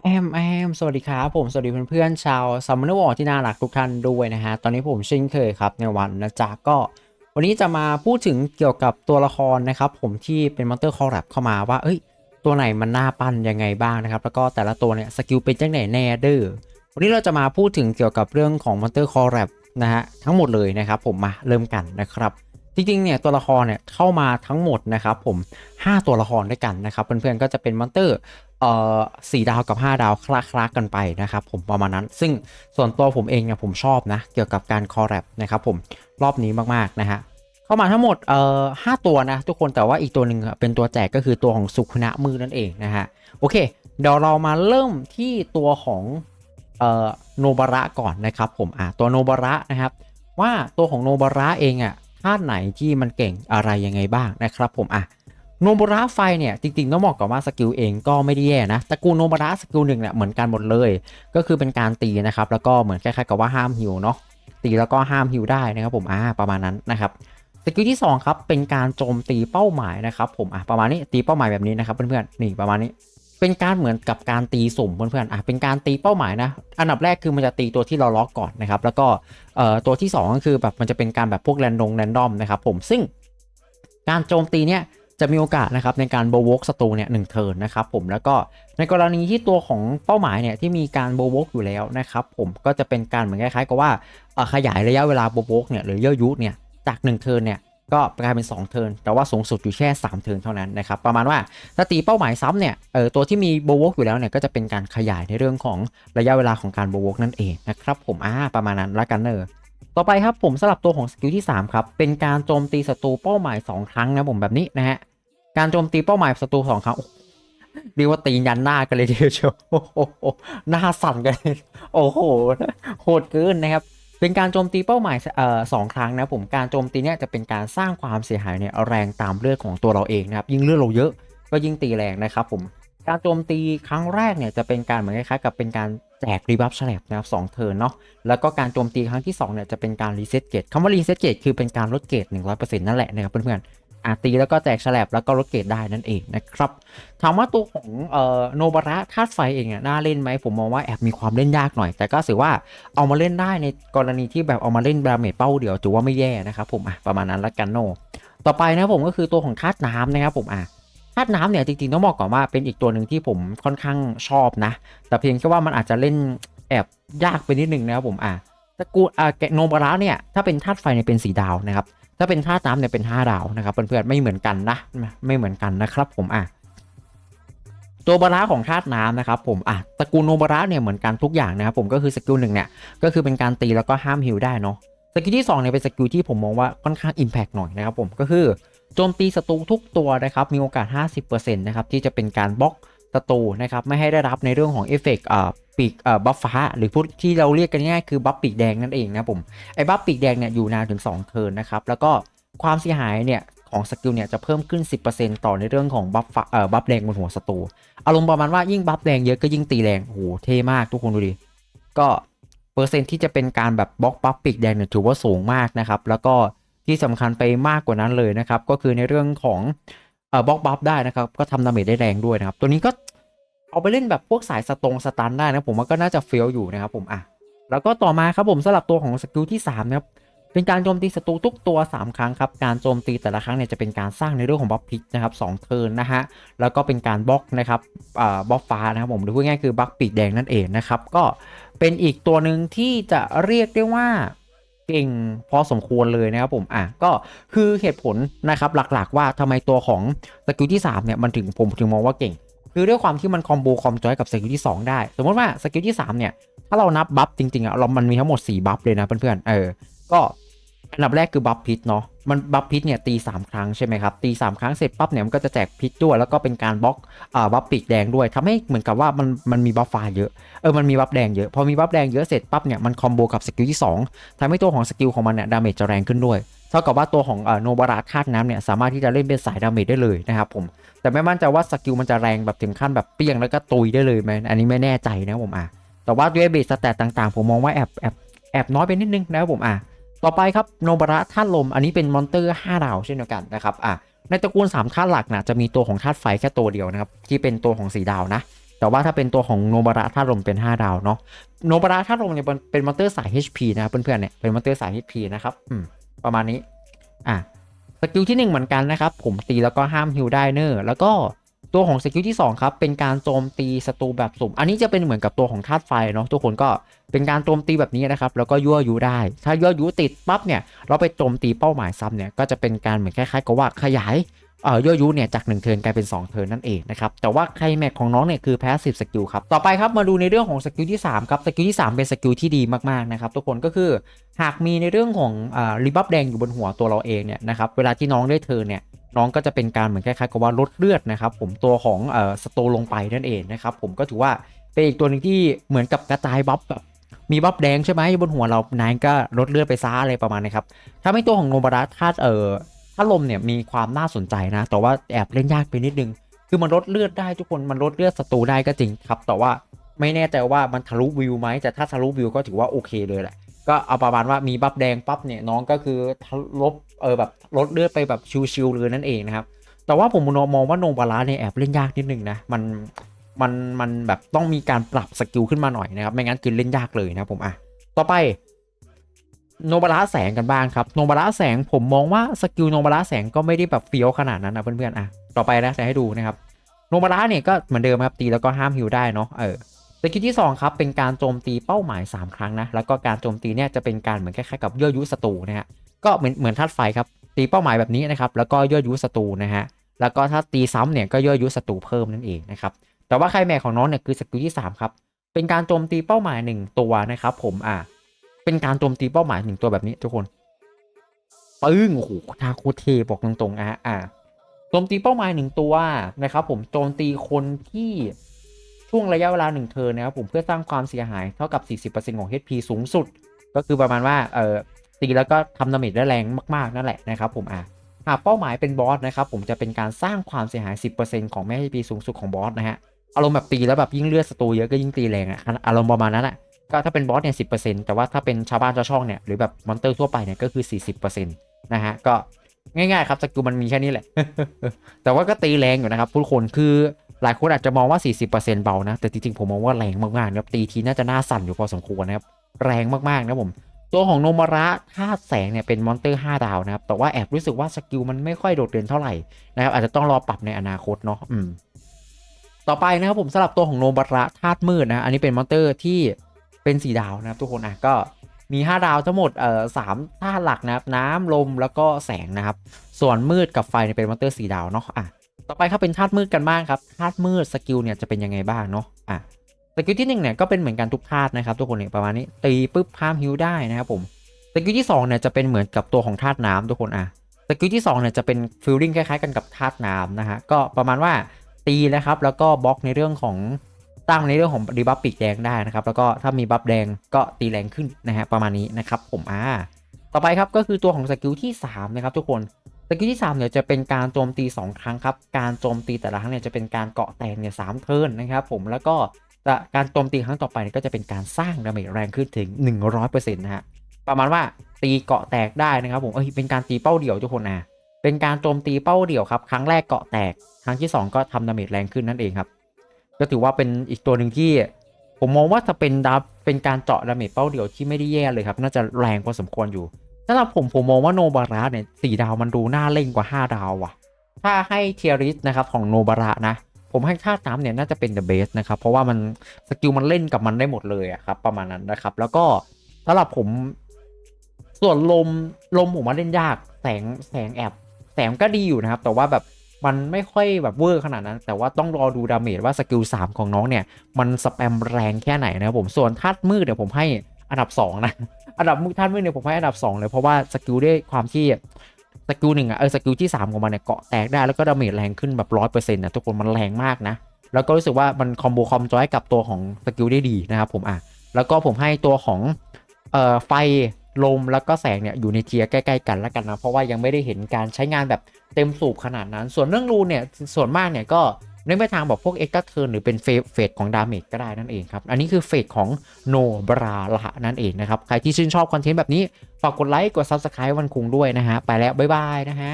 แอมแอมสวัสดีครับผมสวัสดีเพื่อนๆชาวซัมมอนวอร์ที่น่ารักทุกท่านด้วยนะฮะ ตอนนี้ผมเช่นเคยครับในวันนะจ๊ะก็ วันนี้จะมาพูดถึงเกี่ยวกับตัวละครนะครับ ผมที่เป็นมอนเตอร์คอร์รัปเข้ามาว่า เอ้ย ตัวไหนมันน่าปั้นยังไงบ้างนะครับ แล้วก็แต่ละตัวเนี่ยสกิลเป็นจังไหนแน่เด้อวันนี้เราจะมาพูดถึงเกี่ยวกับเรื่องของมอนเตอร์คอร์รัปนะฮะทั้งหมดเลยนะครับ ผมมาเริ่มกันนะครับจริงๆเนี่ยตัวละครเนี่ยเข้ามาทั้งหมดนะครับผม 5 ตัวละครด้วยกันนะครับเพื่อนๆก็จะเป็นมอนเตอร์ เอ่อสี่ดาวกับ 5 ดาวคลาคลากันไปนะครับผมประมาณนั้น ซึ่งส่วนตัวผมเองเนี่ยผมชอบนะ เกี่ยวกับการคอร์แรปนะครับผมรอบนี้มากๆนะฮะเข้ามาทั้งหมดเอ่อห้าตัวนะ ทุกคนแต่ว่าอีกตัวหนึ่งเป็นตัวแจกก็คือตัวของสุขุนะมือนั่นเองนะฮะโอเค เดี๋ยวเรามาเริ่มที่ตัวของเอ่อโนบาระก่อนนะครับผมอะตัวโนบาระนะครับว่าตัวของโนบาระเองอะธาตุไหนที่มันเก่งอะไรยังไงบ้างนะครับผมอะ โนบาระไฟเนี่ยจริงๆต้องบอกก่อนว่าสกิลเองก็ไม่ได้แย่นะตระกูลโนบาระสกิลหนึ่งเนี่ยเหมือนกันหมดเลย ก็คือเป็นการตีนะครับแล้วก็เหมือนคล้ายๆกับว่าห้ามฮิวเนาะตีแล้วก็ห้ามฮิวได้นะครับผมอ่าประมาณนั้นนะครับสกิลที่สองครับเป็นการโจมตีเป้าหมายนะครับผมอะประมาณนี้ตีเป้าหมายแบบนี้นะครับเพื่อนๆนี่ประมาณนี้เป็นการเหมือนกับการตีสุ่มเพื่อนๆอะเป็นการตีเป้าหมายนะ อันดับแรกคือมันจะตีตัวที่เราล็อกก่อนนะครับ แล้วก็เอ่อตัวที่2ก็คือแบบมันจะเป็นการแบบพวกแรนดงแรนดอมนะครับผมซึ่งการโจมตีเนี่ย จะมีโอกาสนะครับในการโบวกศัตรูเนี่ยหนึ่งเทิร์นนะครับผมแล้วก็ในกรณีที่ตัวของเป้าหมายเนี่ยที่มีการโบวกอยู่แล้วนะครับผมก็จะเป็นการเหมือนคล้ายๆกับว่าขยายระยะเวลาโบวกเนี่ยหรือเย่อยุเนี่ยจาก1เทิร์นเนี่ยก็กลายเป็น 2 เทิร์น แต่ว่าสูงสุดอยู่แค่ 3 เทิร์นเท่านั้นนะครับ ประมาณว่าถ้าตีเป้าหมายซ้ำเนี่ย เออตัวที่มีโบวกอยู่แล้วเนี่ย ก็จะเป็นการขยายในเรื่องของระยะเวลาของการโบวกนั่นเองนะครับ ผม อ่า ประมาณนั้นละกันเนอะต่อไปครับผมสลับตัวของสกิลที่ 3 ครับ เป็นการโจมตีศัตรูเป้าหมาย 2 ครั้งนะผมแบบนี้นะฮะ การโจมตีเป้าหมายศัตรู2ครั้งเรียกว่าตียันหน้ากันเลยทีเดียวเชียวโอ้โหหน้าสั่นกัน โอ้โห โหดเกินนะครับ เป็นการโจมตีเป้าหมายออสองครั้งนะผมการโจมตีเนี่ยจะเป็นการสร้างความเสียหายเนี่ยแรงตามเลือดของตัวเราเองนะครับ ยิ่งเลือดเราเยอะก็ยิ่งตีแรงนะครับผม การโจมตีครั้งแรกเนี่ยจะเป็นการเหมือนคล้ายๆกับเป็นการแจกรีบัฟแฉลบนะครับสองเทิร์นเนาะ แล้วก็การโจมตีครั้งที่2เนี่ยจะเป็นการรีเซ็ตเกตคำว่ารีเซ็ตเกตคือเป็นการลดเกต100%นั่นแหละนะครับเพื่อนๆ ตีแล้วก็แจกแฉลบแล้วก็ลดเกตได้นั่นเองนะครับถามว่าตัวของเอ่อโนบาระธาตุไฟเองอะน่าเล่นไหมผมมองว่าแอบมีความเล่นยากหน่อย แต่ก็ถือว่าเอามาเล่นได้ในกรณีที่แบบเอามาเล่นดาเมจเป้าเดียวถือว่าไม่แย่นะครับผมอะประมาณนั้นละกันโน ต่อไปนะผมก็คือตัวของธาตุน้ำนะครับผมอะธาตุน้ำเนี่ยจริงๆต้องบอกก่อนว่าเป็นอีกตัวหนึ่งที่ผมค่อนข้างชอบนะ แต่เพียงแค่ว่ามันอาจจะเล่นแอบยากไปนิดนึงนะครับผมอะ ตระกูลอ่าแกะโนบาระเนี่ยถ้าเป็นธาตุไฟเนี่ยเป็นสีดาวนะครับ ถ้าเป็นธาตุน้ำเนี่ยเป็น5ดาวนะครับเพื่อนๆไม่เหมือนกันนะไม่เหมือนกันนะครับผมอะตัวบาระของธาตุน้ำนะครับผมอะตระกูลโนบาระเนี่ยเหมือนกันทุกอย่างนะครับผมก็คือสกิลหนึ่งเนี่ยก็คือเป็นการตีแล้วก็ห้ามฮิลได้เนาะสกิลที่2เนี่ยเป็นสกิลที่ผมมองว่าค่อนข้างอิมแพกหน่อยนะครับผมก็คือโจมตีศัตรูทุกตัวนะครับมีโอกาส 50%นะครับที่จะเป็นการบล็อก ศัตรูนะครับไม่ให้ได้รับในเรื่องของเอฟเฟกต์ปีกบัฟฟ้า หรือพูดที่เราเรียกกันง่ายคือบัฟปีกแดงนั่นเองนะผมไอ้บัฟปีกแดงเนี่ยอยู่นานถึง2เทิร์นนะครับแล้วก็ความเสียหายเนี่ยของสกิลเนี่ยจะเพิ่มขึ้น 10%ต่อในเรื่องของบัฟฟ้าเอ่อบัฟแดงบนหัวศัตรูอารมณ์ประมาณว่ายิ่งบัฟแรงเยอะก็ยิ่งตีแรงโอ้โหเท่มากทุกคนดูดิก็เปอร์เซ็นต์ที่จะเป็นการแบบบล็อกบัฟปีกแดงเนี่ยถือว่าสูงมากนะครับแล้วก็ที่สำคัญไปมากกว่านั้นเลยนะครับก็คือในเรื่องของ เอ่อบล็อกบัฟได้นะครับ ก็ทำดาเมจได้แรงด้วยนะครับ ตัวนี้ก็เอาไปเล่นแบบพวกสายสตรงสตันได้นะผมว่าก็น่าจะเฟี้ยวอยู่นะครับผมอะแล้วก็ต่อมาครับผมสำหรับตัวของสกิลที่3นะครับเป็นการโจมตีศัตรูทุกตัว 3 ครั้งครับ การโจมตีแต่ละครั้งเนี่ยจะเป็นการสร้างในเรื่องของบัฟพิกนะครับสองเทิร์นนะฮะ แล้วก็เป็นการบล็อกนะครับบล็อกฟ้านะครับผมหรือพูดง่ายคือบัฟปีกแดงนั่นเองนะครับ ก็เป็นอีกตัวหนึ่งที่จะเรียกได้ว่า เก่งพอสมควรเลยนะครับผมอะก็คือเหตุผลนะครับหลักๆ ว่าทำไมตัวของสกิลที่3เนี่ยมันถึงผมถึงมองว่าเก่ง คือด้วยความที่มันคอมโบคอมจอยกับสกิลที่ 2 ได้ สมมติว่าสกิลที่3เนี่ยถ้าเรานับบัฟจริงๆอะเรามันมีทั้งหมด4บัฟเลยนะเพื่อนๆเออก็ อันดับแรกคือบัฟพิษเนาะ มันบัฟพิษเนี่ยตี 3 ครั้งใช่ไหมครับ ตี 3 ครั้งเสร็จปั๊บเนี่ยมันก็จะแจกพิษด้วย แล้วก็เป็นการบล็อกอ่าบัฟปีกแดงด้วยทำให้เหมือนกับว่ามันมันมีบัฟฟ้าเยอะ เออ มันมีบัฟแดงเยอะ พอมีบัฟแดงเยอะเสร็จปั๊บเนี่ยมันคอมโบกับสกิลที่ 2ทำให้ตัวของสกิลของมันเนี่ยดาเมจจะแรงขึ้นด้วยเท่ากับว่าตัวของเอ่อโนบาราธาตุน้ำเนี่ยสามารถที่จะเล่นเป็นสายดาเมจได้เลยนะครับผม แต่ไม่มั่นใจว่าสกิลมันจะแรงแบบถึงขั้นแบบเปี้ยงแล้วก็ตุยได้เลยไหมอันนี้ไม่แน่ใจนะผมอะแต่ว่าด้วยเบสสแตตต่างๆ ผมมองว่าแอบแอบแอบน้อยไปนิดนึงนะครับผมอะ ต่อไปครับโนบระธาตุลมอันนี้เป็นมอนเตอร์5ดาวเช่นเดียวกันนะครับอะในตระกูล3ธาตุหลักนะจะมีตัวของธาตุไฟแค่ตัวเดียวนะครับที่เป็นตัวของสีดาวนะแต่ว่าถ้าเป็นตัวของโนบาระธาตุลมเป็น 5 ดาวเนาะโนบาระธาตุลมเนี่ยเป็นมอนเตอร์สาย HP นะครับเพื่อนๆเนี่ยเป็นมอนเตอร์สาย HP นะครับอืมประมาณนี้อะสกิลที่ 1 เหมือนกันนะครับ ผมตีแล้วก็ห้ามฮิลได้เนอร์แล้วก็ ตัวของสกิลที่ 2 ครับ เป็นการโจมตีศัตรูแบบสุ่ม อันนี้จะเป็นเหมือนกับตัวของธาตุไฟเนาะทุกคนก็เป็นการโจมตีแบบนี้นะครับ แล้วก็ยั่วยุได้ ถ้ายั่วยุติดปั๊บเนี่ย เราไปโจมตีเป้าหมายซ้ำเนี่ย ก็จะเป็นการเหมือนคล้ายๆกับว่าขยาย เอ่อย่อยุเนี่ยจาก1เทิร์นกลายเป็น2เทิร์นนั่นเองนะครับแต่ว่าใครแม็กของน้องเนี่ยคือแพสซีฟสกิลครับต่อไปครับมาดูในเรื่องของสกิลที่3ครับสกิลที่ 3 เป็นสกิลที่ดีมากๆนะครับทุกคนก็คือหากมีในเรื่องของอ่ารีบัฟแดงอยู่บนหัวตัวเราเองเนี่ยนะครับเวลาที่น้องได้เทิร์นเนี่ยน้องก็จะเป็นการเหมือนคล้ายๆกับว่าลดเลือดนะครับผมตัวของเอ่อสโตลงไปนั่นเองนะครับผมก็ถือว่าเป็นอีกตัวหนึ่งที่เหมือนกับกระจายบัฟแบบมีบัฟแดงใช่ไหมบนหัวเรานายก็ลดเลือดไปซ่าอะไรประมาณนี้ครับถ้าไม่ตัวของโนบาระธาเอ่อ ถ้าลมเนี่ยมีความน่าสนใจนะ แต่ว่าแอบเล่นยากไปนิดนึง คือมันลดเลือดได้ทุกคน มันลดเลือดศัตรูได้ก็จริงครับ แต่ว่าไม่แน่ใจว่ามันทะลุวิวไหม แต่ถ้าทะลุวิวก็ถือว่าโอเคเลยแหละ ก็เอาประมาณว่ามีบัฟแดงปั๊บเนี่ยน้องก็คือทะลบเออแบบลดเลือดไปแบบชิวๆเลยนั่นเองนะครับ แต่ว่าผมมองว่าโนบาระเนี่ยแอบเล่นยากนิดนึงนะ มันมันมันแบบต้องมีการปรับสกิลขึ้นมาหน่อยนะครับ ไม่งั้นคือเล่นยากเลยนะผมอะ ต่อไป โนบาระแสงกันบ้างครับโนบาระแสงผมมองว่าสกิลโนบาระแสงก็ไม่ได้แบบเฟี้ยวขนาดนั้นนะเพื่อนๆอะต่อไปนะจะให้ดูนะครับโนบาระเนี่ยก็เหมือนเดิมครับตีแล้วก็ห้ามฮิวได้เนาะเออสกิลที่2ครับเป็นการโจมตีเป้าหมาย 3 ครั้งนะแล้วก็การโจมตีเนี่ยจะเป็นการเหมือนคล้ายๆกับย่อยุศัตรูนะฮะก็เหมือนเหมือนธาตุไฟครับตีเป้าหมายแบบนี้นะครับแล้วก็ย่อยุศัตรูนะฮะแล้วก็ถ้าตีซ้ำเนี่ยก็ย่อยุศัตรูเพิ่มนั่นเองนะครับแต่ว่าใครแม่ของน้องเนี่ยคือสกิลที่3ครับเป็นการโจมตีเป้าหมาย 1 ตัวนะครับผมอะ เป็นการโจมตีเป้าหมายหนึ่งตัวแบบนี้ทุกคนปึ้งโอ้โหทาโคเทบอกตรงๆอะอะโจมตีเป้าหมายหนึ่งตัวนะครับผมโจมตีคนที่ช่วงระยะเวลาหนึ่งเทิร์นะครับผมเพื่อสร้างความเสียหายเท่ากับ 40%ของ HP สูงสุด ก็คือประมาณว่าเออตีแล้วก็ทำดาเมจได้แรงมากๆนั่นแหละนะครับผมอะหากเป้าหมายเป็นบอสนะครับผมจะเป็นการสร้างความเสียหาย 10%ของแม่ HP สูงสุดของบอสนะฮะอารมณ์แบบตีแล้วแบบยิ่งเลือดศัตรูเยอะก็ยิ่งตีแรงอะอารมณ์ประมาณนั้นอะ ก็ถ้าเป็นบอสเนี่ยสิแต่ว่าถ้าเป็นชาวบ้านชาวช่องเนี่ยหรือแบบมอนเตอร์ทั่วไปเนี่ยก็คือ 40%นะฮะก็ง่ายๆครับสกิลมันมีแค่นี้แหละ แต่ว่าก็ตีแรงอยู่นะครับทุกคนคือหลายคนอาจจะมองว่า 40%เบานะ แต่จริงๆผมมองว่าแรงมากๆนะครับตีทีน่าจะน้าสั่นอยู่พอสมควรนะครับ แรงมากๆนะผม ตัวของโนมาระธาตุแสงเนี่ยเป็นมอนเตอร์ 5 ดาวนะครับ แต่ว่าแอบรู้สึกว่าสกิลมันไม่ค่อยโดดเด่นเท่าไหร่นะครับ อาจจะต้องรอปรับในอนาคตเนาะอืมต่อไปนะครับผมสำหรับตัวของโนบาระธาตุมืดนะ อันนี้เป็นมอนเตอร์ที่ เป็นสีดาวนะครับทุกคนอะก็มี 5 ดาวทั้งหมดเอ่อสามธาตุหลักนะครับน้ำลมแล้วก็แสงนะครับ ส่วนมืดกับไฟเนี่ยเป็นมอนเตอร์สีดาวเนาะอะต่อไปครับเป็นธาตุมืดกันบ้างครับธาตุมืดสกิลเนี่ยจะเป็นยังไงบ้างเนาะอะสกิลที่หนึ่งเนี่ยก็เป็นเหมือนกันทุกธาตุนะครับทุกคนเนี่ยประมาณนี้ตีปุ๊บห้ามฮิวได้นะครับผมสกิลที่สองเนี่ยจะเป็นเหมือนกับตัวของธาตุน้ำทุกคนอะสกิลที่สองเนี่ยจะเป็นฟิลลิ่งคล้ายๆกันกับธาตุน้ำนะฮะก็ประมาณว่าตีนะครับแล้วก็บล็อกในเรื่องของ ตั้งในเรื่องของดีบัฟปีกแดงได้นะครับแล้วก็ถ้ามีบัฟแดงก็ตีแรงขึ้นนะฮะประมาณนี้นะครับผมอ่าต่อไปครับก็คือตัวของสกิลที่3นะครับทุกคนสกิลที่3เนี่ยจะเป็นการโจมตี 2 ครั้งครับการโจมตีแต่ละครั้งเนี่ยจะเป็นการเกาะแตกเนี่ยสามเทิร์นนะครับผมแล้วก็การโจมตีครั้งต่อไปนี่ก็จะเป็นการสร้างดาเมจแรงขึ้นถึง 100%นะฮะประมาณว่าตีเกาะแตกได้นะครับผมเอ้ยเป็นการตีเป้าเดี่ยวทุกคนนะเป็นการโจมตีเป้าเดี่ยวครับครั้งแรกเกาะแตกครั้งที่ 2 ก็ทำดาเมจแรงขึ้นนั่นเองครับ ก็ถือว่าเป็นอีกตัวหนึ่งที่ ผมมองว่าจะเป็นดับเป็นการเจาะดาเมจเป้าเดียวที่ไม่ได้แย่เลยครับ น่าจะแรงพอสมควรอยู่สำหรับผมผมมองว่าโนบาระเนี่ยสี่ดาวมันดูน่าเล่นกว่า 5 ดาวว่ะ ถ้าให้เทียริสนะครับของโนบาระนะผมให้ธาตุน้ำเนี่ยน่าจะเป็นเดอะเบสนะครับ เพราะว่ามันสกิลมันเล่นกับมันได้หมดเลยอะครับ ประมาณนั้นนะครับ แล้วก็สำหรับผม ส่วนลมลมผมว่าเล่นยาก แสงแสงแอบ แสงก็ดีอยู่นะครับ แต่ว่าแบบ มันไม่ค่อยแบบเวอร์ขนาดนั้น แต่ว่าต้องรอดูดาเมจว่าสกิล3ของน้องเนี่ย มันสแปมแรงแค่ไหนนะครับผมส่วนธาตุมืดเนี่ยวผมให้อันดับ 2 นะ อันดับมืดธาตุมืดเนี่ยผมให้อันดับ 2 เลย เพราะว่าสกิลด้วยความที่สกิลหนึ่งอะเออสกิลที่ 3 ของมันเนี่ยเกาะแตกได้แล้วก็ดาเมจแรงขึ้นแบบร้อยเปอร์เซ็นต์นะทุกคนมันแรงมากนะ แล้วก็รู้สึกว่ามันคอมโบคอมจอยกับตัวของสกิลได้ดีนะครับผมอะแล้วก็ผมให้ตัวของเอ่อไฟ ลมแล้วก็แสงเนี่ยอยู่ในเทียร์ใกล้ๆกันแล้วกันนะเพราะว่ายังไม่ได้เห็นการใช้งานแบบเต็มสูบขนาดนั้น ส่วนเรื่องรูเนี่ยส่วนมากเนี่ยก็ในไปทางบอกพวกเอ็กซ์เทิร์นหรือเป็นเฟสของดาเมจก็ได้นั่นเองครับ อันนี้คือเฟสของโนบราละนั่นเองนะครับ ใครที่ชื่นชอบคอนเทนต์แบบนี้ ฝากกดไลค์กด Subscribe วันคุงด้วยนะฮะ ไปแล้ว บ๊ายบายนะฮะ